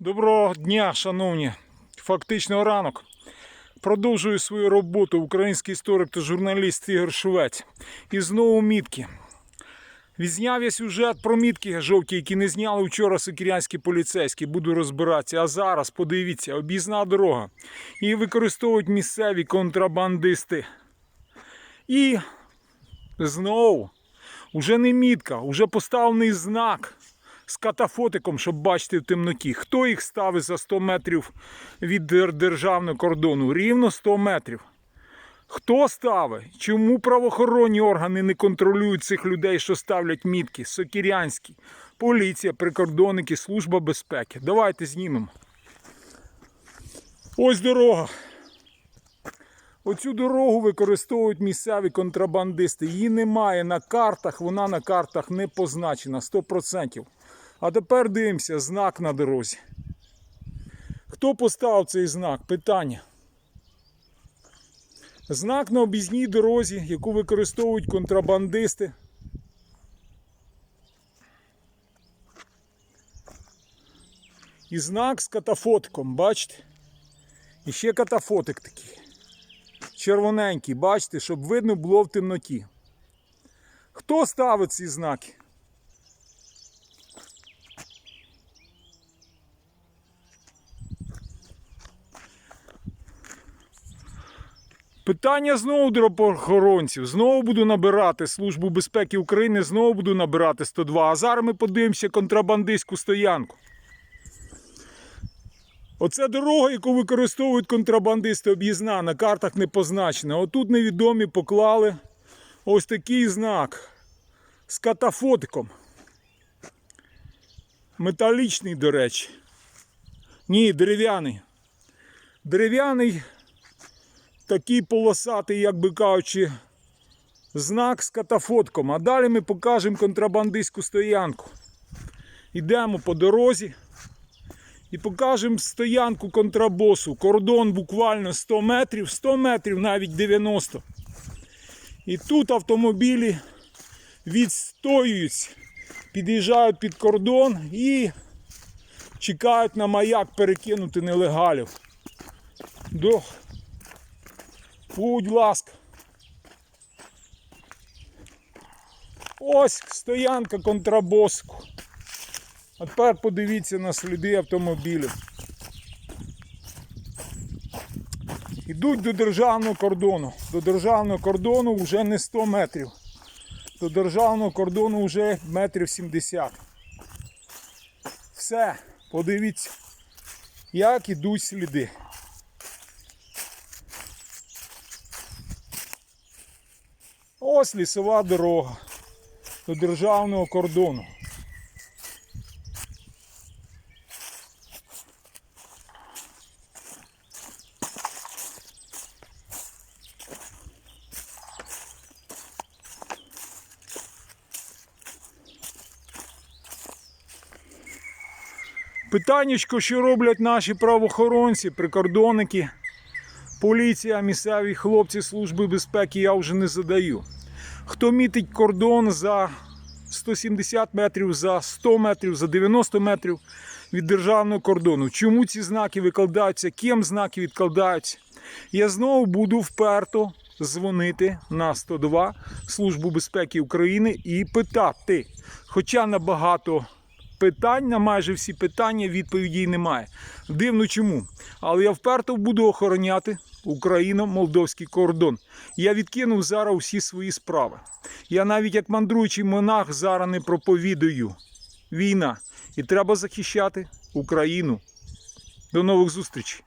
Доброго дня, шановні. Фактично ранок. Продовжую свою роботу український історик та журналіст Ігор Шувець. І знову мітки. Відзняв я сюжет про мітки жовті, які не зняли вчора сокірянські поліцейські. Буду розбиратися. А зараз подивіться, об'їзна дорога. Її використовують місцеві контрабандисти. І знову, уже не мітка, уже поставлений знак з катафотиком, щоб бачити в темноті. Хто їх ставить за 100 метрів від державного кордону? Рівно 100 метрів. Хто ставить? Чому правоохоронні органи не контролюють цих людей, що ставлять мітки? Сокірянські, поліція, прикордонники, служба безпеки. Давайте знімемо. Ось дорога. Оцю дорогу використовують місцеві контрабандисти. Її немає на картах, вона на картах не позначена 100%. А тепер дивимося, знак на дорозі. Хто поставив цей знак? Питання. Знак на об'їзній дорозі, яку використовують контрабандисти. І знак з катафотиком, бачите? І ще катафотик такий. Червоненький, бачите, щоб видно було в темноті. Хто ставить ці знаки? Питання знову до правоохоронців. Знову буду набирати Службу безпеки України, знову буду набирати 102. А зараз ми подивимося контрабандистську стоянку. Оце дорога, яку використовують контрабандисти об'їзна, на картах не позначена. Отут невідомі поклали ось такий знак з катафотиком. Металічний, до речі. Ні, дерев'яний. Дерев'яний такий полосатий, як би кажучи, знак з катафотком. А далі ми покажемо контрабандистську стоянку. Йдемо по дорозі і покажемо стоянку контрабосу. Кордон буквально 100 метрів, 100 метрів, навіть 90. І тут автомобілі відстоюються, під'їжджають під кордон і чекають на маяк перекинути нелегалів. До Будь ласка. Ось стоянка контрабоску. А тепер подивіться на сліди автомобілів. Йдуть до державного кордону. До державного кордону вже не 100 метрів. До державного кордону вже метрів 70. Все, подивіться, як ідуть сліди. Ось лісова дорога до державного кордону. Питаннячко, що роблять наші правоохоронці, прикордонники, поліція, місцеві хлопці Служби безпеки, я вже не задаю. Хто мітить кордон за 170 метрів, за 100 метрів, за 90 метрів від державного кордону? Чому ці знаки викладаються? Ким знаки відкладаються? Я знову буду вперто дзвонити на 102 Службу безпеки України і питати. Хоча набагато питань, на майже всі питання відповідей немає. Дивно чому. Але я вперто буду охороняти Україно-молдовський кордон. Я відкинув зараз усі свої справи. Я навіть як мандруючий монах зараз не проповідую. Війна. І треба захищати Україну. До нових зустрічей.